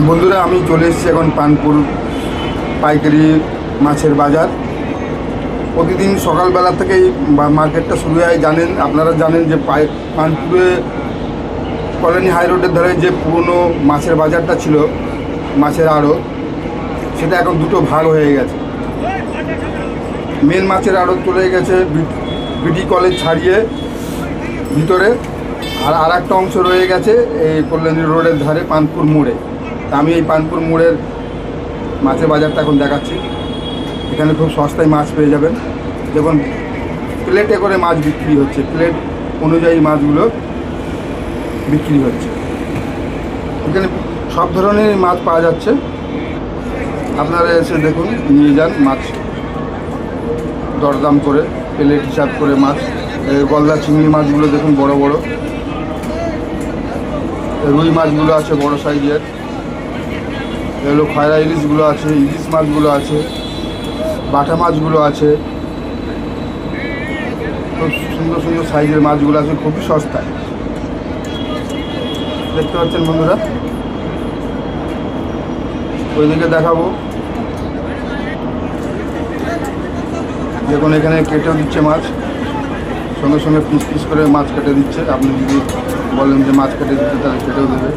বন্ধুরা, আমি চলে এসেছি এখন পানপুর পাইকারি মাছের বাজার। প্রতিদিন সকালবেলা থেকেই মার্কেটটা শুরু হয়। জানেন, আপনারা জানেন যে পানপুরে কলোনি হাই রোডের ধারে যে পুরনো মাছের বাজারটা ছিল, মাছের আড়ত, সেটা এখন দুটো ভাগ হয়ে গেছে। মেন মাছের আড়ত চলে গেছে বি- বিডি কলেজ ছাড়িয়ে ভিতরে। আর আর একটা অংশ রয়ে গেছে এই কল্যাণী রোডের ধারে পানপুর মোড়ে। আমি এই পানপুর মোড়ের মাছের বাজারটা এখন দেখাচ্ছি। এখানে খুব সস্তায় মাছ পেয়ে যাবেন। যেমন প্লেটে করে মাছ বিক্রি হচ্ছে। প্লেট অনুযায়ী মাছগুলো বিক্রি হচ্ছে। এখানে সব ধরনের মাছ পাওয়া যাচ্ছে। আপনারা এসে দেখুন, নিয়ে যান মাছ। দরদাম করে, প্লেট হিসাব করে মাছ। গলদা চিংড়ি মাছগুলো দেখুন, বড় বড়। রুই মাছগুলো আছে বড় সাইজের। এগুলো খয়রা ইলিশগুলো আছে, ইলিশ মাছগুলো আছে, বাটা মাছগুলো আছে। খুব সুন্দর সুন্দর সাইজের মাছগুলো আছে, খুবই সস্তায়। দেখতে পাচ্ছেন বন্ধুরা? ওইদিকে দেখাবো। দেখুন, এখানে কেটেও দিচ্ছে মাছ। সঙ্গে সঙ্গে পিস পিস করে মাছ কেটে দিচ্ছে। আপনি যদি বলেন যে মাছ কেটে দিতে, তাহলে কেটেও দেবে।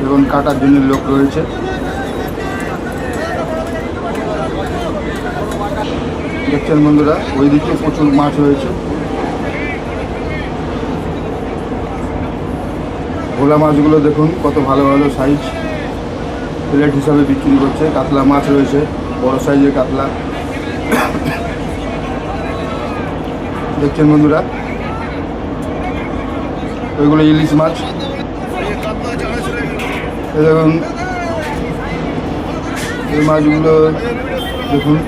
দেখুন কাটার জন্য লোক রয়েছে। দেখছেন বন্ধুরা, ওইদিকে প্রচুর মাছ রয়েছে। ভোলা মাছগুলো দেখুন, কত ভালো ভালো সাইজ প্লেট হিসাবে বিক্রি করছে, কাতলা মাছ রয়েছে, বড় সাইজের কাতলা। দেখছেন বন্ধুরা? ওইগুলো ইলিশ মাছ। দেখুন এই মাছগুলো দেখুন।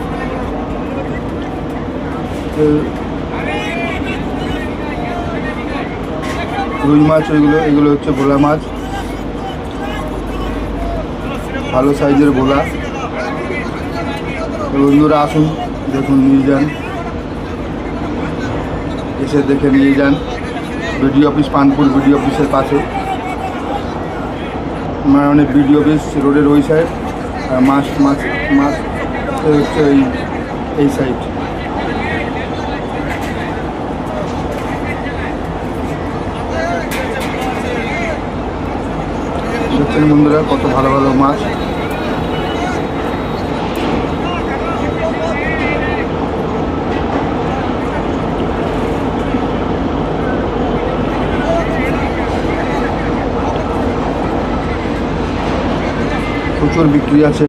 রুই মাছ, ওইগুলো, এগুলো হচ্ছে ভোলা মাছ। ভালো সাইজের ভোলা। বন্ধুরা আসুন, দেখুন, নিয়ে যান। এসে দেখে নিয়ে যান। বিডিও অফিস, পানপুর বিডিও অফিসের পাশে মানে বিডিও অফিস রোডের ওই সাইড মাস মাস মাছ হচ্ছে এই এই সাইড দেখছেন বন্ধুরা, কত ভালো ভালো মাছ। প্রচুর বিক্রি আছে।